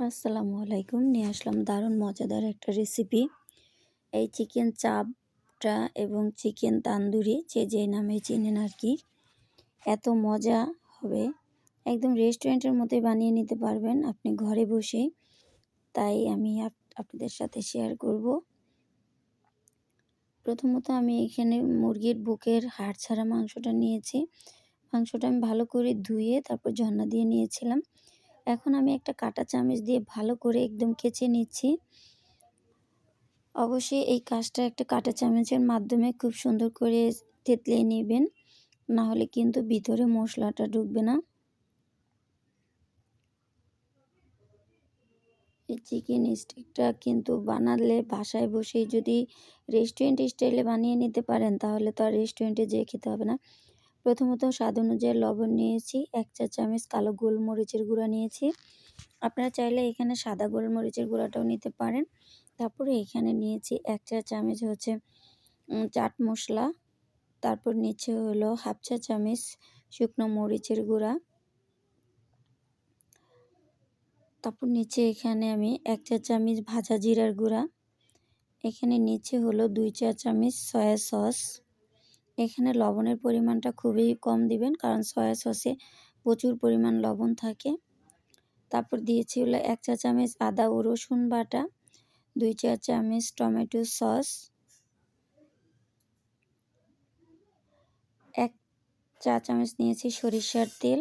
আসসালামু আলাইকুম। নিয়ে আসলাম দারুণ মজাদার একটা রেসিপি এই চিকেন চাপটা এবং চিকেন তান্দুরি, যে যে নামে চেনেন আর কি, এত মজা হবে। একদম রেস্টুরেন্টের মধ্যে বানিয়ে নিতে পারবেন আপনি ঘরে বসে তাই আমি আপনাদের সাথে শেয়ার করব। প্রথমত আমি এখানে মুরগির বুকের হাড় ছাড়া মাংসটা নিয়েছি। মাংসটা আমি ভালো করে ধুয়ে তারপর ঝর্ণা দিয়ে নিয়েছিলাম। এখন আমি একটা কাঁটা চামচ দিয়ে ভালো করে একদম কেচে নিচ্ছি। অবশ্যই এই কাজটা একটা কাটা চামচের মাধ্যমে খুব সুন্দর করে থেতলিয়ে নেবেন, না হলে কিন্তু ভিতরে মশলাটা ঢুকবে না। চিকেন স্টিকটা কিন্তু বানালে বাসায় বসেই যদি রেস্টুরেন্ট স্টাইলে বানিয়ে নিতে পারেন, তাহলে তো আর রেস্টুরেন্টে যেয়ে খেতে হবে না। প্রথমত স্বাদ অনুযায়ী লবণ নিয়েছি, এক চা চামচ কালো গোলমরিচের গুঁড়া নিয়েছি। আপনারা চাইলে এখানে সাদা গোলমরিচের গুঁড়াটাও নিতে পারেন। তারপরে এখানে নিয়েছি এক চা চামচ হচ্ছে চাট মশলা। তারপর নিচে হলো হাফ চা চামচ শুকনো মরিচের গুঁড়া। তারপর নিচে এখানে আমি এক চা চামচ ভাজা জিরার গুঁড়া। এখানে নিচে হলো দুই চা চামচ সয়া সস। এখানে লবণের পরিমাণটা খুবই কম দিবেন, কারণ সয়া সসে প্রচুর পরিমাণ লবণ থাকে। তারপর দিয়েছি হলো এক চা চামচ আদা ও রসুন বাটা, দুই চা চামচ টমেটো সস, এক চা চামচ নিয়েছি সরিষার তেল।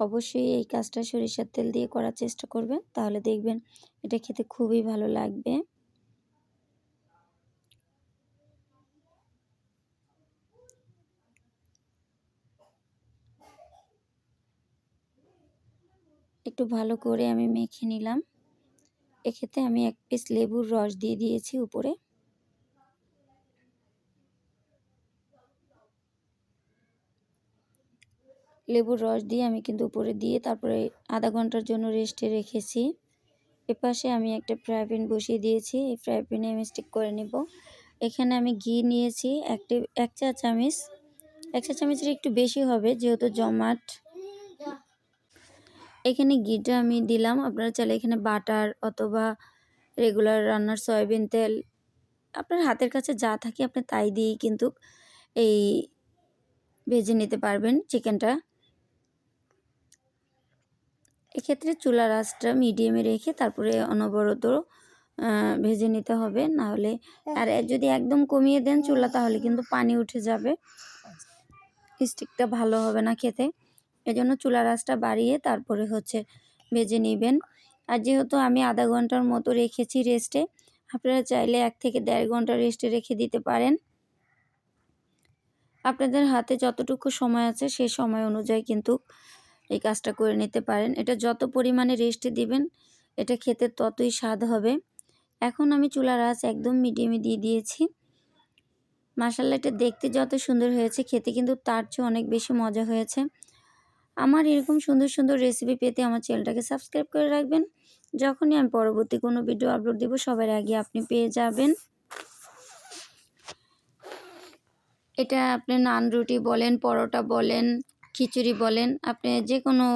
অবশ্যই এই কাজটা সরিষার তেল দিয়ে করার চেষ্টা করবেন, তাহলে দেখবেন এটা খেতে খুবই ভালো লাগবে। একটু ভালো করে আমি মেখে নিলাম। এক্ষেত্রে আমি এক পিস লেবুর রস দিয়ে দিয়েছি উপরে। লেবুর রস দিয়ে আমি কিন্তু উপরে দিয়ে তারপরে আধা ঘণ্টার জন্য রেস্টে রেখেছি। এপাশে আমি একটা ফ্রাই প্যান বসিয়ে দিয়েছি। এই ফ্রাই প্যানে আমি স্টিক করে নেব। এখানে আমি ঘি নিয়েছি একটি এক চা চামচ এক চা চামচের একটু বেশি হবে, যেহেতু জমাট এখানে ঘিটা আমি দিলাম। আপনারা চাইলে এখানে বাটার অথবা রেগুলার রান্নার সয়াবিন তেল, আপনার হাতের কাছে যা থাকে আপনি তাই দিয়েই কিন্তু এই ভেজে নিতে পারবেন চিকেনটা। এক্ষেত্রে চুলার আঁচটা মিডিয়ামে রেখে তারপরে অনবরত ভেজে নিতে হবে। না হলে আর যদি একদম কমিয়ে দেন চুলা তাহলে কিন্তু পানি উঠে যাবে। স্টিকটা ভালো হবে না খেতে। এজন্য চুলা আঁচটা বাড়িয়ে তারপরে হচ্ছে ভেজে নেবেন। আর যেহেতু আমি আধা ঘণ্টার মতো রেখেছি রেস্টে আপনারা চাইলে এক থেকে দেড় ঘণ্টা রেস্টে রেখে দিতে পারেন। আপনাদের হাতে যতটুকু সময় আছে সে সময় অনুযায়ী কিন্তু এই কাজটা করে নিতে পারেন। এটা যত পরিমাণে রেস্টে দিবেন, এটা খেতে ততই স্বাদ হবে। এখন আমি চুলার আঁচ একদম মিডিয়ামে দিয়ে দিয়েছি। মাসাল্লা এটা দেখতে যত সুন্দর হয়েছে, খেতে কিন্তু তার চেয়ে অনেক বেশি মজা হয়েছে। আমার এরকম সুন্দর সুন্দর রেসিপি পেতে আমার চ্যানেলটাকে সাবস্ক্রাইব করে রাখবেন। যখনই আমি পরবর্তী কোনো ভিডিও আপলোড দেবো, সবার আগে আপনি পেয়ে যাবেন। এটা আপনি নান রুটি বলেন, পরোটা বলেন, খিচুড়ি বলেন, আপনি যে কোনো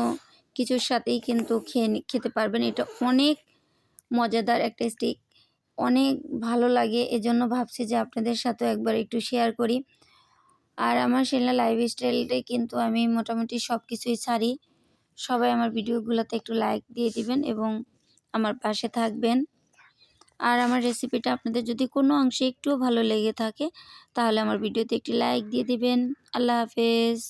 কিছুর সাথেই কিন্তু খেয়ে খেতে পারবেন। এটা অনেক মজাদার একটা স্টিক অনেক ভালো লাগে। এজন্য ভাবছি যে আপনাদের সাথেও একবার একটু শেয়ার করি। আর আমার সেলা লাইফ স্টাইলটাই কিন্তু আমি মোটামুটি সব কিছুই ছাড়ি। সবাই আমার ভিডিওগুলোতে একটু লাইক দিয়ে দিবেন এবং আমার পাশে থাকবেন। আর আমার রেসিপিটা আপনাদের যদি কোনো অংশে একটুও ভালো লেগে থাকে, তাহলে আমার ভিডিওতে একটি লাইক দিয়ে দিবেন। আল্লাহ হাফেজ।